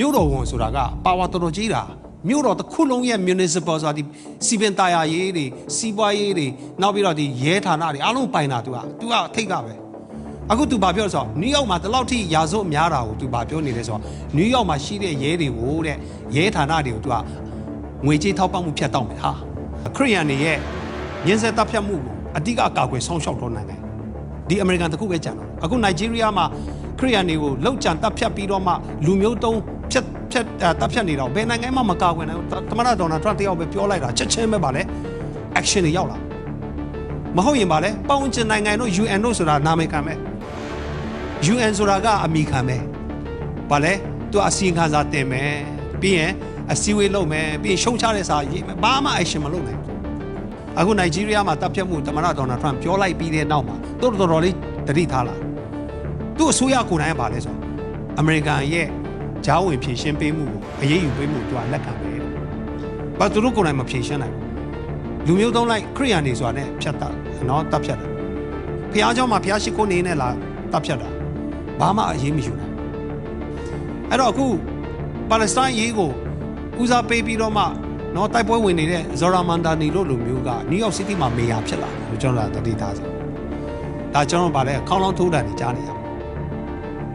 မြို့တော်ဝန်ဆိုတာကပါဝါတော်တော်ကြီးတာမြို့တော်တစ်ခုလုံးရဲ့ municipal ဆိုတာဒီစီပင်တာယာရေးတွေစီးပွားရေးတွေနောက်ပြီးတော့ဒီရဲဌာနတွေအားလုံးပိုင်တာ तू อ่ะ तू อ่ะထိတ်ကပဲအခု तू ဘာပြောလဲဆိုတော့နယူးယောက်မှာဒီလောက်ထိရာဇဝတ်များတာကို तू ဘာပြောနေလဲဆိုတော့နယူးယောက်မှာရှိတဲ့ရဲတွေကိုတဲ့ရဲဌာနတွေကို तू อ่ะငွေကြေးထောက်ပံ့မှုဖြတ်တောက်မယ်ဟာခရိယန်တွေရဲ့ညင်ဆက်တပ်ဖြတ်မှုကိုအတိကအကာအကွယ်ဆောင်းရှောက်တော့နိုင်တယ် ဒီအမေရိကန်တခုပဲကြံတော့အခုနိုင်ဂျီးရီးယားမှာခရီးယန်တွေကိုလောက်ကြံတပ်ဖြတ်ပြီးတော့မှလူမျိုးတုံး ဖြတ်ဖြတ်အဲတပ်ဖြတ်နေတော့ဘယ်နိုင်ငံမှမကာကွယ်နိုင်ဘူးသမ္မတဒေါ်နယ်ထရန့်တယောက်ပဲပြောလိုက်တာချက်ချင်းပဲပါလေ action တွေရောက်လာမဟုတ်ရင်ပါလေပေါင်းချင်နိုင်ငံတို့ UN တို့ဆိုတာနာမည်ခံပဲ UN ဆိုတာကအမိခံပဲပါလေသူအစီရင်ခံစာတင်မယ်ပြီးရင်အစည်းအဝေးလုပ်မယ်ပြီးရင်ရှုံချတဲ့စာရေးမယ်ဘာမှ action မလုပ်နိုင်ဘူးအခုနိုင်ဂျီးရီးယားမှာတပ်ဖြတ်မှုသမ္မတဒေါ်နယ်ထရန့်ပြောလိုက်ပြီးတဲ့နောက်မှာတော်တော်တော်လေးတတိထားလာသူ့အစိုးရကိုယ်တိုင်ကပါလဲဆိုတော့အမေရိကန်ရဲ့ ဂျားဝင်ဖြည့်ရှင်းပေးမှုကိုအရေးယူပေးမှုသူကလက်ခံပဲဘာသူတို့ကိုယ်တိုင်မဖြည့်ရှင်းနိုင်ဘူးလူမျိုးသုံးလိုက်ခရိယန်တွေဆိုတာနဲ့ဖြတ်တာနော်တပ်ဖြတ်တာဖះเจ้าမှာဖះရှိခိုးနေနဲ့လာတပ်ဖြတ်တာဘာမှအရေးမယူနိုင်အဲ့တော့အခုပါလက်စတိုင်းရေးကိုဦးစားပေးပြီးတော့မှနော်တိုက်ပွဲဝင်နေတဲ့ဇော်ရာမန်ဒါနီတို့လူမျိုးကနယူးယောက်စီးတီးမှာမေယာဖြစ်လာတယ်လို့ကျွန်တော်ကတတိထားစီဒါကျွန်တော်ဗာလဲခေါင်းလောင်းထိုးတန်နေကြားနေရ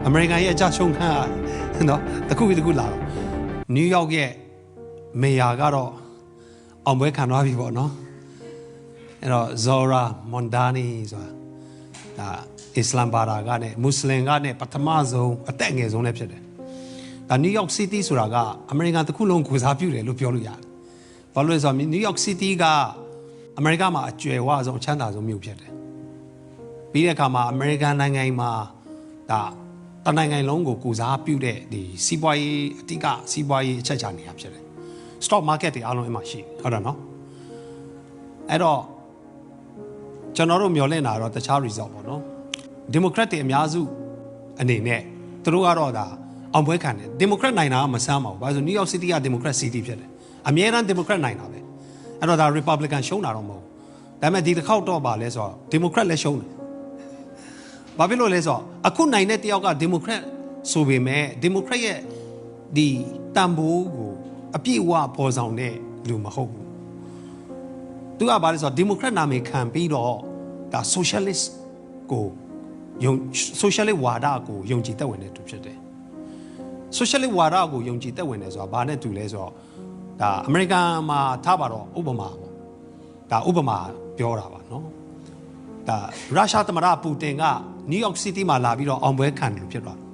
အမေရိကန်ရဲ့အကြချုံခန်းက နော်တခုပြီးတခုလာတော့နယူးယောက်ရဲ့မေယာကတော့အောင်ပွဲခံသွားပြီပေါ့နော်အဲ့တော့ဇော်ရာမွန်ဒါနီဆိုတာဒါအစ္စလမ်ဘာသာကနဲ့မွတ်စလင်ကနဲ့ပထမဆုံးအသက်အငယ်ဆုံးလည်းဖြစ်တယ်ဒါနယူးယောက်စီးတီးဆိုတာကအမေရိကန်တစ်ခုလုံးကိုစားပြုတယ်လို့ပြောလို့ရတယ်ဘာလို့လဲဆိုတော့နယူးယောက်စီးတီးကအမေရိကမှာအကျွယ်ဝဆုံးအချမ်းသာဆုံးမြို့ဖြစ်တယ်ပြီးတဲ့အခါမှာအမေရိကန်နိုင်ငံမှာဒါ တနိုင်ငံလုံးကိုကိုစားပြုတဲ့ဒီစီးပွားရေးအတိကစီးပွားရေးအချက်ချနေရဖြစ်တယ် stock market တွေအားလုံးအမှရှိဟုတ်တယ်နော်အဲ့တော့ကျွန်တော်တို့မျှော်လင့်တာတော့တခြား result ပေါ့နော် democrat တွေအများစုအနေနဲ့သူတို့ကတော့ဒါအောင်ပွဲခံတယ် democrat နိုင်တာကမဆမ်းပါဘူးဘာလို့ဆို New York City က democrat city ဖြစ်တယ်အများအား democrat နိုင်တာပဲအဲ့တော့ဒါ republican ရှုံးတာတော့မဟုတ်ဘူးဒါပေမဲ့ဒီတစ်ခေါက်တော့ပါလဲဆိုတော့ democrat လည်းရှုံးတယ် ဘာဖြစ်လို့လဲဆိုတော့အခုနိုင်တဲ့တယောက်က democrat ဆိုပေမဲ့ democrat ရဲ့ဒီတန်ဖိုးကိုအပြည့်အဝပေါ်ဆောင်တဲ့လူမဟုတ်ဘူးသူကဘာလဲဆိုတော့ democrat နာမည်ခံပြီးတော့ဒါ socialist ကိုယုံ socialist ဝါဒကိုယုံကြည်သက်ဝင်တဲ့သူဖြစ်တယ် socialist ဝါဒကိုယုံကြည်သက်ဝင်တယ်ဆိုတာဘာနဲ့တူလဲဆိုတော့ဒါအမေရိကန်မှာထားပါတော့ဥပမာပေါ့ဒါဥပမာပြောတာပါနော် ဒါရုရှားသမ္မတပူတင်ကနယူးယောက်စီးတီးမှာလာပြီးတော့အောင်ပွဲခံတယ်လို့ဖြစ်သွားတယ်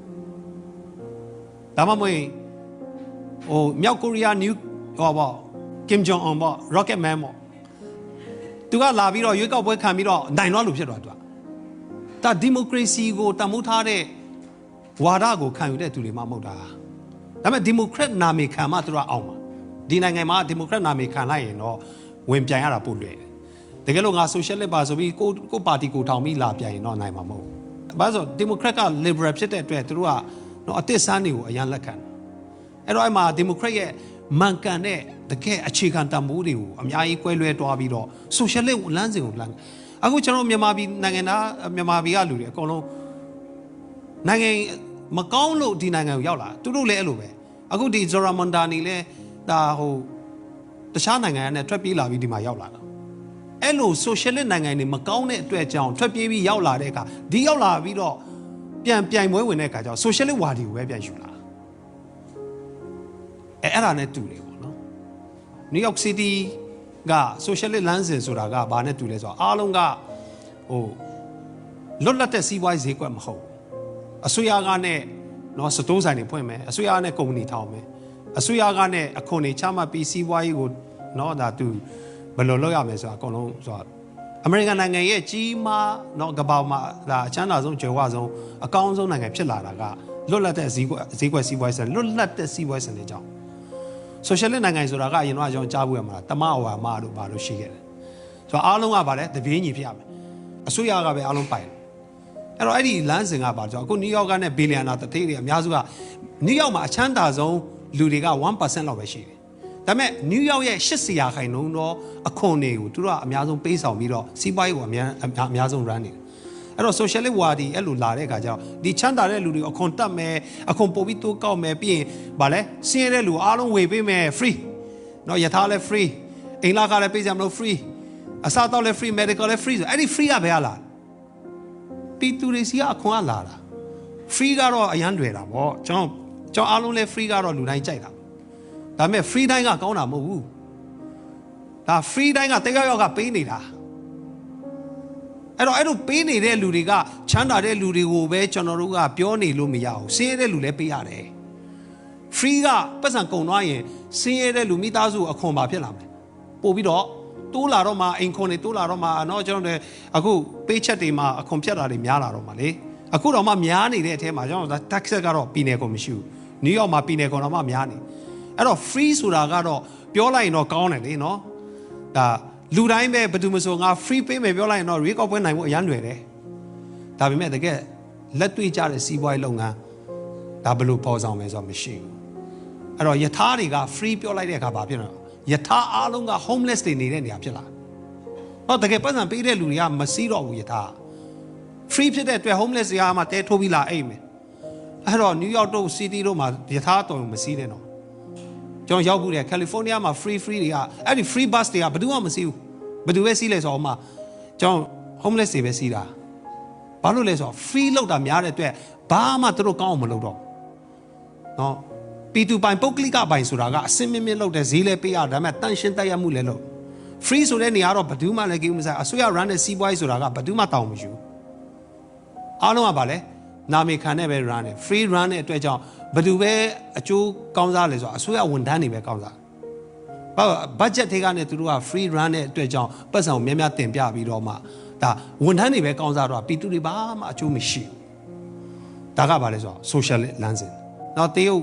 ဒါမှမဟုတ်ဟိုမြောက်ကိုရီးယားနယူးဟောပေါ့ကင်ဂျုံအွန်ပေါ့ rocket man ပေါ့သူကလာပြီးတော့ရွေးကောက်ပွဲခံပြီးတော့နိုင်တော့လို့ဖြစ်သွားသူကဒါဒီမိုကရေစီကိုတမိုးထားတဲ့ဝါဒကိုခံယူတဲ့သူတွေမှမဟုတ်တာဒါပေမဲ့ဒီမိုကရက်နာမည်ခံမှသူတို့ကအောင်ပါဒီနိုင်ငံမှာဒီမိုကရက်နာမည်ခံလိုက်ရင်တော့ဝင်ပြိုင်ရတာပို့လွယ် တယ်တကယ်လို့ငါဆိုရှယ်လစ်ပါဆိုပြီးကိုကိုပါတီကိုထောင်ပြီးလာပြိုင်ရင်တော့နိုင်မှာမဟုတ်ဘူးဘာလို့ဒီမိုကရက်က liberal ဖြစ်တဲ့အတွက်သူတို့ကတော့အသစ်စမ်းတွေကိုအရင်လက်ခံတယ်အဲ့တော့အဲ့မှာဒီမိုကရက်ရဲ့မှန်ကန်တဲ့တကယ်အခြေခံတန်ဖိုးတွေကိုအများကြီးကွဲလွဲသွားပြီးတော့ socialist လမ်းစဉ်ကိုလမ်းအခုကျွန်တော်မြန်မာပြည်နိုင်ငံသားမြန်မာပြည်ကလူတွေအကုန်လုံးနိုင်ငံမကောင်းလို့ဒီနိုင်ငံကိုရောက်လာသူတို့လည်းအဲ့လိုပဲအခုဒီဇော်ရာမွန်ဒါနီလည်းဒါဟိုတခြားနိုင်ငံနဲ့ထွက်ပြေးလာပြီးဒီမှာရောက်လာတာ အဲ့လို socialist နိုင်ငံတွေမကောင်းတဲ့အတွက်ကြောင့်ထွက်ပြေးပြီးရောက်လာတဲ့အခါဒီရောက်လာပြီးတော့ပြန်ပြိုင်ပွဲဝင်တဲ့အခါကျတော့ socialist ဝါဒီကိုပဲပြန်ယူလာအဲအဲ့ဒါနဲ့တူတယ်ပေါ့နော် New York City က socialist လမ်းစဉ်ဆိုတာကဘာနဲ့တူလဲဆိုတော့အားလုံးကဟိုလွတ်လပ်တဲ့စီးပွားရေးဈေးကွက်မဟုတ်ဘူးအစိုးရကနဲ့နော်စတိုးဆိုင်တွေဖွင့်မယ်အစိုးရကနဲ့ကုမ္ပဏီထောင်မယ်အစိုးရကနဲ့အခွန်တွေချမှတ်ပြီးစီးပွားရေးကိုနော်ဒါသူ ဘယ်လိုလုပ်ရမလဲဆိုတာအကုန်လုံးဆိုတာအမေရိကန်နိုင်ငံရဲ့ကြီးမားနော်ကမ္ဘာမှာဒါအချမ်းသာဆုံးကျွယ်ဝဆုံးအကောင်းဆုံးနိုင်ငံဖြစ်လာတာကလွတ်လပ်တဲ့ဈေးကွက်ဈေးကွက်စီးပွားရေးစံလွတ်လပ်တဲ့စီးပွားရေးစံတွေကြောင့်ဆိုရှယ်လစ်နိုင်ငံဆိုတာကအရင်တော့အကြောင်းကြားဖို့ရမှာတမဟောမလို့ဘာလို့ရှိခဲ့တယ်ဆိုတော့အားလုံးကဗာလဲတပြေးညီဖြစ်ရမယ်အစိုးရကပဲအားလုံးပိုင်တယ်အဲ့တော့အဲ့ဒီလမ်းစဉ်ကပါဆိုအခုနယူးယောက်ကနဲ့ဘီလီယံနာတသေးတွေအများစုကနယူးယောက်မှာအချမ်းသာဆုံးလူတွေက1%လောက်ပဲရှိတယ် ဒါပေမဲ့နယူးယောက်ရဲ့80ရာခိုင်နှုန်းသောအခွန်တွေကိုသူတို့ကအများဆုံးပေးဆောင်ပြီးတော့စီးပွားရေးကိုအများအများဆုံး run နေတယ်အဲ့အဲ့တော့ socialist ဝါဒီအဲ့လိုလာတဲ့အခါကျတော့ဒီချမ်းသာတဲ့လူတွေအခွန်တက်မယ်အခွန်ပို့ပြီးတိုးကောက်မယ်ပြီးရင်ဗာလဲဆင်းရဲတဲ့လူအားလုံးဝေပေးမယ် free နော်ယထာလည်း free အိမ်လာကလည်းပေးကြမလို့ free အစားတော့လည်း free medical လည်း free ဆိုအဲ့ဒီ free ကဘယ်ကလာပြည်သူတွေစီကအခွန်ကလာတာ free ကတော့အရန်တွေတာဗောကျွန်တော်ကျွန်တော်အားလုံးလည်း free ကတော့လူတိုင်းကြိုက်တာ ဒါပေမဲ့ free တိုင်းကကောင်းတာမဟုတ်ဘူးဒါ free တိုင်းကတယောက်ယောက်ကပေးနေတာအဲ့တော့အဲ့လိုပေးနေတဲ့လူတွေကချမ်းသာတဲ့လူတွေကိုပဲကျွန်တော်တို့ကပြောနေလို့မရဘူးဆင်းရဲတဲ့လူလည်းပေးရတယ် free ကပတ်စံကုန်သွားရင်ဆင်းရဲတဲ့လူမိသားစုအခွန်ပါဖြစ်လာမယ်ပို့ပြီးတော့တိုးလာတော့မှအိမ်ခွန်တွေတိုးလာတော့မှเนาะကျွန်တော်တို့အခုပေးချက်တွေမှာအခွန်ဖြတ်တာတွေများလာတော့မှလေအခုတော့မှများနေတဲ့အထဲမှာကျွန်တော်တို့ tax ကတော့ပြည်နယ်ကွန်မရှိဘူးနယူးယောက်မှာပြည်နယ်ကွန်တော့မှများနေ အဲ့တော့ free ဆိုတာကတော့ပြောလိုက်ရင်တော့ကောင်းတယ်လေနော်ဒါလူတိုင်းပဲဘယ်သူမဆိုငါ free ပေးမယ်ပြောလိုက်ရင်တော့ record ပွဲနိုင်ဖို့အရန်လွယ်တယ်ဒါပေမဲ့တကယ်လက်တွေ့ကြတဲ့စီးပွားရေးလုပ်ငန်းဒါဘယ်လိုပေါ်ဆောင်မယ်ဆိုတာမရှိဘူးအဲ့တော့ယထာတွေက free ပြောလိုက်တဲ့အခါဘာဖြစ်လဲယထာအားလုံးက homeless တွေနေတဲ့နေရာဖြစ်လာဟောတကယ်ပတ်စံပေးတဲ့လူတွေကမစည်းတော့ဘူးယထာ free ဖြစ်တဲ့အတွက် homeless တွေကမှတဲထိုးပြီးလာအိမ်မယ်အဲ့တော့ New York တို့ City တို့မှာယထာတော်မစည်းနဲ့တော့ ကျွန်တော်ရောက်ဘူးတယ် California မှာ free free တွေကအဲ့ဒီ free bus တွေကဘယ်သူမှမစီးဘူးဘယ်သူပဲစီးလဲဆိုတော့မှကျွန်တော် homeless တွေပဲစီးတာဘာလို့လဲဆိုတော့ free လောက်တာများတဲ့အတွက်ဘာမှသူတို့ကောင်းအောင်မလုပ်တော့နော်ပီတူပိုင်ပုတ်ကလိကပိုင်ဆိုတာကအစင်မြင့်မြင့်လောက်တဲ့ဈေးလဲပေးရဒါပေမဲ့တန်ရှင်းတက်ရမှုလဲလို့ free ဆိုတဲ့နေရာတော့ဘယ်သူမှလည်းကိမစားအစိုးရ run တဲ့စီးပွားရေးဆိုတာကဘယ်သူမှတောင်းမရှိဘူးအားလုံးကပါလဲ နာမည်ခံနဲ့ပဲ run တယ် free run တဲ့အတွက်ကြောင့်ဘယ်သူပဲအကျိုးကောင်းစားလဲဆိုတော့အစိုးရဝန်ထမ်းတွေပဲကောင်းစားဘာ budget ထဲကနေသူတို့က free run တဲ့အတွက်ကြောင့်ပတ်စံကိုများများတင်ပြပြီးတော့မှဒါဝန်ထမ်းတွေပဲကောင်းစားတော့ပြည်သူတွေဘာမှအကျိုးမရှိဘူးဒါကဘာလဲဆိုတော့ social လမ်းစဉ်နောက်တရုတ်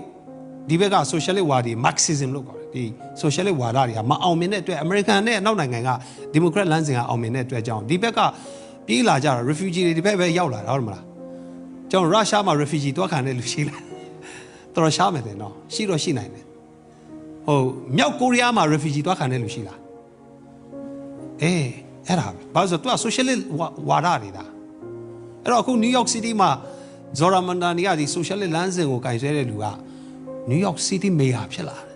ဒီဘက်က socialist ဝါဒီ marxism လို့ခေါ်တယ်ဒီ socialist ဝါဒတွေကမအောင်မြင်တဲ့အတွက် American နဲ့အနောက်နိုင်ငံက democrat လမ်းစဉ်ကအောင်မြင်တဲ့အတွက်ကြောင့်ဒီဘက်ကပြေးလာကြတာ refugee တွေဒီဘက်ပဲရောက်လာတာဟုတ်မလား ကျွန်တော်ရုရှားမှာ refugee တွားခံတဲ့လူရှိလားတော်တော်ရှားမယ်တဲ့နော်ရှိတော့ရှိနိုင်တယ်ဟိုမြောက်ကိုရီးယားမှာ refugee တွားခံတဲ့လူရှိလားအေးအဲ့ဒါပဲဘာလို့ဆိုတော့ तू socialist ဝါဒနေတာအဲ့တော့အခု New York City မှာ Zora Mandani ကဒီ socialist လမ်းစဉ်ကိုကင်ဆယ်တဲ့လူက New York City Mayor ဖြစ်လာတယ်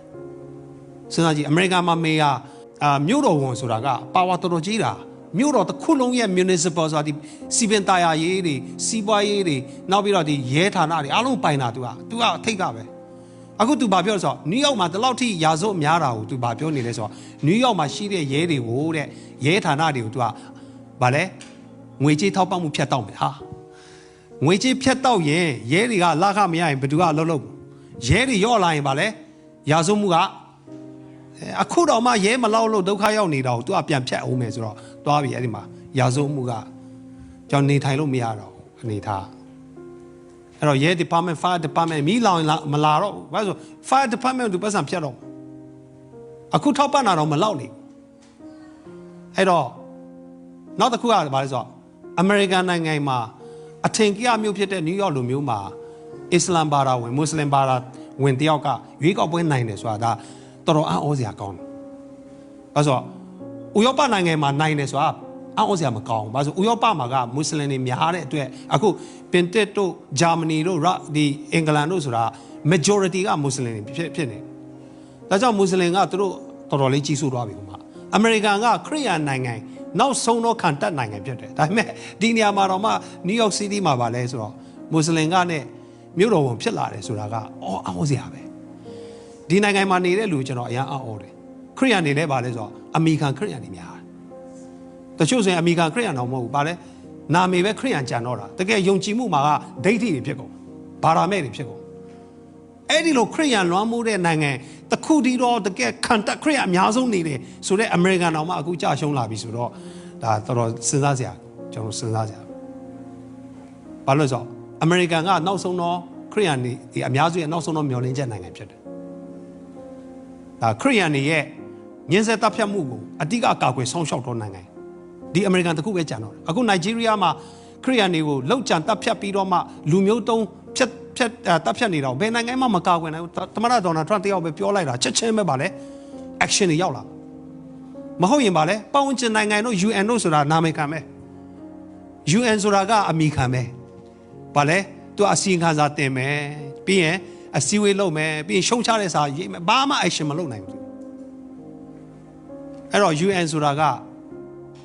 စဉ်းစားကြည့်အမေရိကန်မှာ Mayor အာမြို့တော်ဝန်ဆိုတာကပါဝါတော်တော်ကြီးတာ မြို့တော်တစ်ခုလုံးရဲ့ municipal ဆိုတာဒီစီပင်တာယာရေးတွေစီးပွားရေးတွေနောက်ပြီးတော့ဒီရဲဌာနတွေအားလုံးပိုင်တာ तू က तू ကအထိတ်ကပဲအခု तू ဘာပြောလဲဆိုတော့နယူးယောက်မှာဒီလောက်ထိရာဇဝတ်များတာကို तू ဘာပြောနေလဲဆိုတော့နယူးယောက်မှာရှိတဲ့ရဲတွေကိုတဲ့ရဲဌာနတွေကို तू ကဘာလဲငွေကြေးထောက်ပံ့မှုဖြတ်တောက်မယ်ဟာငွေကြေးဖြတ်တောက်ရင်ရဲတွေကလာခမရရင်ဘယ်သူကအလုပ်လုပ်ရဲတွေရော့လာရင်ဗာလဲရာဇဝမှုကအခုတော့မှရဲမလောက်လို့ဒုက္ခရောက်နေတာကို तू ကပြန်ဖြတ်အောင်မယ်ဆိုတော့ သွားပြီအဲ့ဒီမှာရာဇဝမှုကကြောင်နေထိုင်လို့မရတော့အနေထားအဲ့တော့ရဲ department fire department မိလောင်မလာတော့ဘာလို့ဆို fire department သူပတ်စံဖြတ်တော့အခုထောက်ပံ့တာတော့မလောက်နေအဲ့တော့နောက်တစ်ခုကဘာလဲဆိုတော့အမေရိကန်နိုင်ငံမှာအထင်ကြီးမျိုးဖြစ်တဲ့နယူးယောက်လိုမျိုးမှာအစ္စလမ်ဘာသာဝင်မွတ်စလင်ဘာသာဝင်တယောက်ကရွေးကောက်ပွဲနိုင်တယ်ဆိုတာဒါတော်တော်အံ့ဩစရာကောင်းတယ်။အဲဆို ဥရောပနိုင်ငံမှာနိုင်တယ်ဆိုတာအံ့ဩစရာမကောင်းဘူး။ဘာလို့ဥရောပမှာကမွတ်စလင်တွေများတဲ့အတွက်အခုပင်တက်တို့ဂျာမနီတို့ဒီအင်္ဂလန်တို့ဆိုတာ majority ကမွတ်စလင်တွေဖြစ်ဖြစ်နေ။ဒါကြောင့်မွတ်စလင်ကသူတို့တော်တော်လေးကြီးစိုးသွားပြီကွာ။အမေရိကန်ကခရစ်ယာန်နိုင်ငံနောက်ဆုံးတော့ခံတက်နိုင်ငံဖြစ်တယ်။ဒါပေမဲ့ဒီနေရာမှာတော့မှနယူးယောက်စီးတီးမှာပါလဲဆိုတော့မွတ်စလင်ကနဲ့မြို့တော်ဝန်ဖြစ်လာတယ်ဆိုတာကအော်အံ့ဩစရာပဲဒီနိုင်ငံမှာနေတဲ့လူကျွန်တော်အရန်အံ့ဩတယ် ခရိယန်နေလဲပါလဲဆိုတော့အမေရိကန်ခရိယန်တွေများတယ်တချို့ဆိုရင်အမေရိကန်ခရိယန်တော့မဟုတ်ဘူးပါလဲနာမည်ပဲခရိယန်ကြံတော့တာတကယ်ယုံကြည်မှုမှာကဒိဋ္ဌိတွေဖြစ်ကုန်ဘာသာမဲ့တွေဖြစ်ကုန်အဲ့ဒီလိုခရိယန်လွှမ်းမိုးတဲ့နိုင်ငံတခုတည်းတော့တကယ်ခံတက်ခရိယန်အများဆုံးနေတယ်ဆိုတော့အမေရိကန်တော်မှအခုကြာရှုံးလာပြီဆိုတော့ဒါတော်တော်စဉ်းစားစရာကျွန်တော်စဉ်းစားစရာဘာလို့လဲဆိုတော့အမေရိကန်ကနောက်ဆုံးတော့ခရိယန်တွေဒီအများစုရဲ့နောက်ဆုံးတော့မျောလင်းချက်နိုင်ငံဖြစ်တယ်။ဒါခရိယန်တွေရဲ့ ညင်ဆက်တပ်ဖြတ်မှုကိုအတိကကာကွယ်ဆောင်ရှောက်တော့နိုင်ငံဒီအမေရိကန်တခုပဲကြံတော့တယ်။အခုနိုင်ဂျီးရီးယားမှာခရိယန်တွေကိုလောက်ကြံတပ်ဖြတ်ပြီးတော့မှလူမျိုးတုံးဖြတ်ဖြတ်တပ်ဖြတ်နေတော့ဘယ်နိုင်ငံမှမကာကွယ်နိုင်ဘူး။သမရဒေါ်နယ်ထရန့်တယောက်ပဲပြောလိုက်တာချက်ချင်းပဲပါလေ action တွေရောက်လာမဟုတ်ရင်ပါလေပတ်ဝန်းကျင်နိုင်ငံတို့ UN တို့ဆိုတာနာမည်ခံပဲ UN ဆိုတာကအမိခံပဲဘာလဲသူအစီရင်ခံစာတင်မယ်ပြီးရင်အစည်းအဝေးလုပ်မယ်ပြီးရင်ရှုံချတဲ့စာရေးမယ်ဘာမှ action မလုပ်နိုင်ဘူး အဲ့တော့ UN ဆိုတာက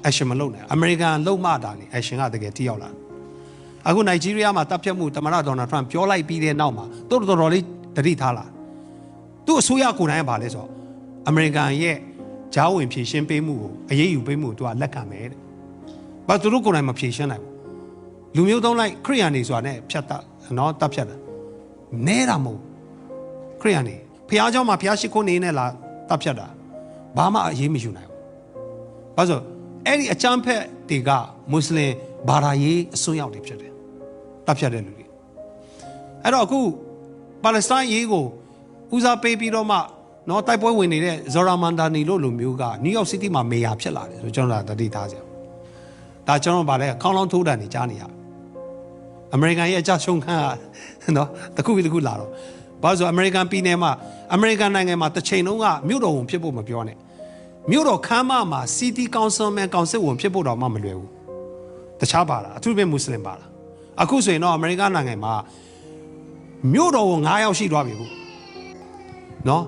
action မလုပ်နိုင်အမေရိကန်လုံမှတာနေ action ကတကယ်ထိရောက်လာအခုနိုင်ဂျီးရီးယားမှာတပ်ဖြတ်မှုတမန်တော်ဒေါ်နယ်ထရန့်ပြောလိုက်ပြီးတဲ့နောက်မှာတော်တော်တော်လေးတတိထားလာသူ့အစိုးရကိုယ်တိုင်ကဘာလဲဆိုတော့အမေရိကန်ရဲ့ဂျားဝင်ဖြည့်ရှင်းပေးမှုကိုအရေးယူပေးမှုကိုသူကလက်ခံမယ်တဲ့ဘာသူတို့ကိုယ်တိုင်မဖြည့်ရှင်းနိုင်ဘူးလူမျိုးသုံးလိုက်ခရိယန်နေဆိုတာနဲ့ဖြတ်တာနော်တပ်ဖြတ်တာနဲတာမဟုတ်ခရိယန်နေဖះเจ้าမှာဖះရှိခိုးနေနဲ့လာတပ်ဖြတ်တာ ဘာမှအရေးမယူနိုင်ဘူးဘာလို့အဲ့ဒီအချမ်းဖက်တွေကမွတ်စလင်ဘာသာရေးအစွန်းရောက်တွေဖြစ်တယ်တပ်ဖြတ်တဲ့လူတွေအဲ့တော့အခုပါလက်စတိုင်းရေးကိုဦးစားပေးပြီးတော့မှနော်တိုက်ပွဲဝင်နေတဲ့ဇော်ရာမန်ဒါနီလို့လူမျိုးကနယူးယောက်စီးတီးမှာမေယာဖြစ်လာတယ်ဆိုကျွန်တော်ကတတိထားကြဒါကျွန်တော်ဗာလဲခေါင်းလောင်းထိုးတန်နေကြားနေရအမေရိကန်ရဲ့အကြရှုံးခန်းကနော်တစ်ခုပြီးတစ်ခုလာတော့ ဘာလို့ဆိုအမေရိကန်ပြည်နယ်မှာအမေရိကန်နိုင်ငံမှာတစ်ချိန်လုံးကမြို့တော်ဝန်ဖြစ်ဖို့မပြောနဲ့မြို့တော်ခမ်းမမှာ City Councilman ကောင်စစ်ဝင်ဖြစ်ဖို့တော့မှမလွယ်ဘူးတခြားပါလားအထူးသဖြင့်မွတ်စလင်ပါလားအခုဆိုရင်တော့အမေရိကန်နိုင်ငံမှာမြို့တော်ကို9ယောက်ရှိသွားပြီခုနော်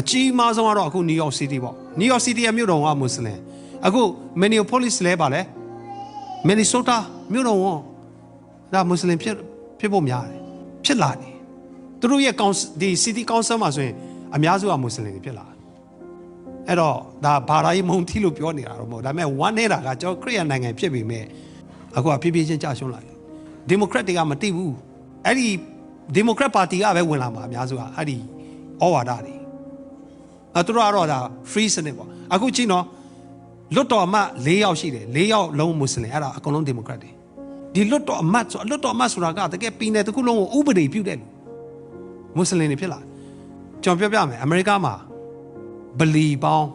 အကြီးအမားဆုံးကတော့အခု New York City ပေါ့ New York City ရဲ့မြို့တော်ကမွတ်စလင်အခု Minneapolis လဲပါလဲ Minnesota မြို့တော်ဝန်ဒါမွတ်စလင်ဖြစ်ဖြစ်ဖို့များတယ်ဖြစ်လာတယ် သူတို့ရဲ့ကောင်ဒီ City Council မှာဆိုရင်အများစုကမွတ်စလင်တွေဖြစ်လာတယ်အဲ့တော့ဒါဘာသာရေးမုံတီလို့ပြောနေတာတော့မဟုတ်ဒါပေမဲ့ဝမ်းနေတာကကျွန်တော်ခရစ်ယာန်နိုင်ငံဖြစ်ပြီမဲ့အခုကဖြည်းဖြည်းချင်းကြာရှုံးလာတယ်ဒီမိုကရက်တွေကမတိဘူးအဲ့ဒီဒီမိုကရက်ပါတီကပဲဝင်လာမှာအများစုကအဲ့ဒီဩဝါဒတွေအဲ့သူတို့ကတော့ဒါ free စနစ်ပေါ့အခုကြည့်နော်လွတ်တော်အမတ်၄ယောက်ရှိတယ်၄ယောက်လုံးမွတ်စလင်အဲ့ဒါအကုန်လုံးဒီမိုကရက်တွေဒီလွတ်တော်အမတ်ဆိုလွတ်တော်အမတ်ဆိုတာကတကယ်ပြည်နယ်တစ်ခုလုံးကိုဥပဒေပြုတဲ့လူ မွတ်စလင်တွေဖြစ်လာကျွန်တော်ပြောပြမယ်အမေရိကမှာဗလီပေါင်း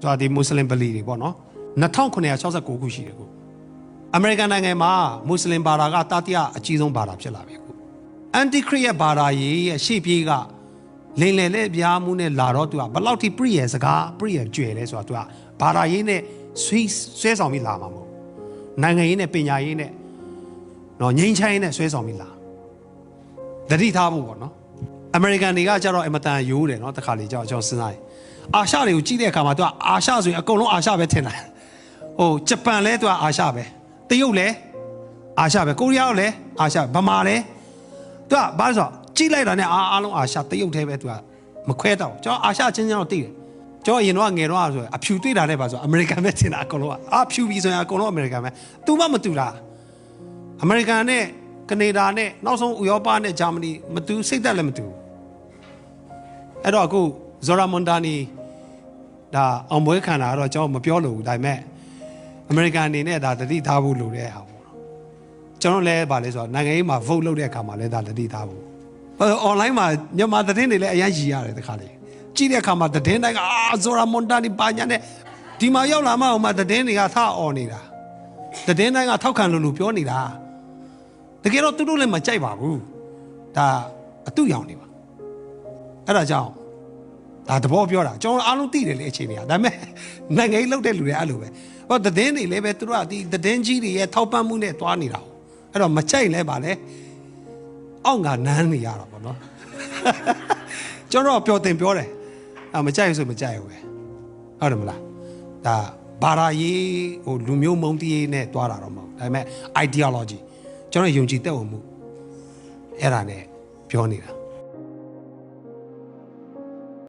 ဆိုတာဒီမွတ်စလင်ဗလီတွေပေါ့နော်2969ခုရှိတယ်ခုအမေရိကန်နိုင်ငံမှာမွတ်စလင်ဘာသာကတတိယအကြီးဆုံးဘာသာဖြစ်လာပြီခုအန်တီခရစ်ရဲ့ဘာသာရေးရဲ့ရှေ့ပြေးကလင်လယ်လက်ပြားမှုနဲ့လာတော့သူကဘယ်လောက်ထိပြည့်ရဲ့စကားပြည့်ရဲ့ကြွယ်လဲဆိုတာသူကဘာသာရေးနဲ့ဆွေးဆွဲဆောင်ပြီးလာမှာမဟုတ်နိုင်ငံရေးနဲ့ပညာရေးနဲ့နော်ငိမ့်ချိုင်းနဲ့ဆွဲဆောင်ပြီးလာတတိထားဖို့ပေါ့နော် အမေရိကန်တွေကကြတော့အင်မတန်ရိုးတယ်နော်တခါလေကြောက်ကျွန်တော်စဉ်းစားရင်အာရှတွေကိုကြည့်တဲ့အခါမှာသူကအာရှဆိုရင်အကုန်လုံးအာရှပဲထင်တယ်ဟိုဂျပန်လဲသူကအာရှပဲတရုတ်လဲအာရှပဲကိုရီးယားလည်းအာရှဗမာလဲသူကဘာလို့ဆိုကြည့်လိုက်တာနဲ့အာအားလုံးအာရှတရုတ်သေးပဲသူကမခွဲတော့ဘူးကျွန်တော်အာရှချင်းချင်းတော့သိတယ်ကျွန်တော်အရင်တော့ငယ်တော့ဆိုရင်အဖြူတွေ့တာနဲ့ပါဆိုအမေရိကန်ပဲထင်တာအကုန်လုံးကအာဖြူပြီဆိုရင်အကုန်လုံးအမေရိကန်ပဲသူမှမတူတာအမေရိကန်နဲ့ကနေဒါနဲ့နောက်ဆုံးဥရောပနဲ့ဂျာမနီမတူစိတ်သက်လည်းမတူဘူး အဲ့တော့အခုဇော်ရာမွန်ဒါနီဒါအောင်ပွဲခံတာကတော့ကျွန်တော်မပြောလို့ဘူးဒါပေမဲ့အမေရိကန်အနေနဲ့ဒါတတိထားဖို့လိုတဲ့ဟာပေါ့နော်ကျွန်တော်လည်းဗာလဲဆိုတော့နိုင်ငံရေးမှာ vote လုပ်တဲ့အခါမှာလည်းဒါတတိထားဖို့ဘာလို့ online မှာမြန်မာသတင်းတွေလည်းအရင်ရည်ရတယ်တခါလေကြည့်တဲ့အခါမှာသတင်းတိုင်းကအာဇော်ရာမွန်ဒါနီပါညာနဲ့ဒီမှာရောက်လာမှဟိုမှာသတင်းတွေကထအော်နေတာသတင်းတိုင်းကထောက်ခံလို့လို့ပြောနေတာတကယ်တော့သူတို့လည်းမကြိုက်ပါဘူးဒါအတုရောင်နေပါ အဲ့ဒါကြောင့်ဒါသဘောပြောတာကျွန်တော်အားလုံးသိတယ်လေအခြေအနေကဒါပေမဲ့နိုင်ငံရေးလောက်တဲ့လူတွေအဲ့လိုပဲဟောသတင်းတွေလည်းပဲသူတို့ကဒီသတင်းကြီးတွေရဲ့ထောက်ပံ့မှုနဲ့တွားနေတာ哦အဲ့တော့မကြိုက်လဲပါလေအောင့်ကနန်းနေရတာပေါ့နော်ကျွန်တော်ပြောတင်ပြောတယ်အမကြိုက်ဘူးဆိုမကြိုက်ဘူးပဲဟုတ်တယ်မလားဒါဘာသာရေးဟိုလူမျိုးမုန်းတီးရေးနဲ့တွားတာတော့မဟုတ်ဒါပေမဲ့ ideology ကျွန်တော်ယုံကြည်တဲ့ဝင်မှုအဲ့ဒါနဲ့ပြောနေတာ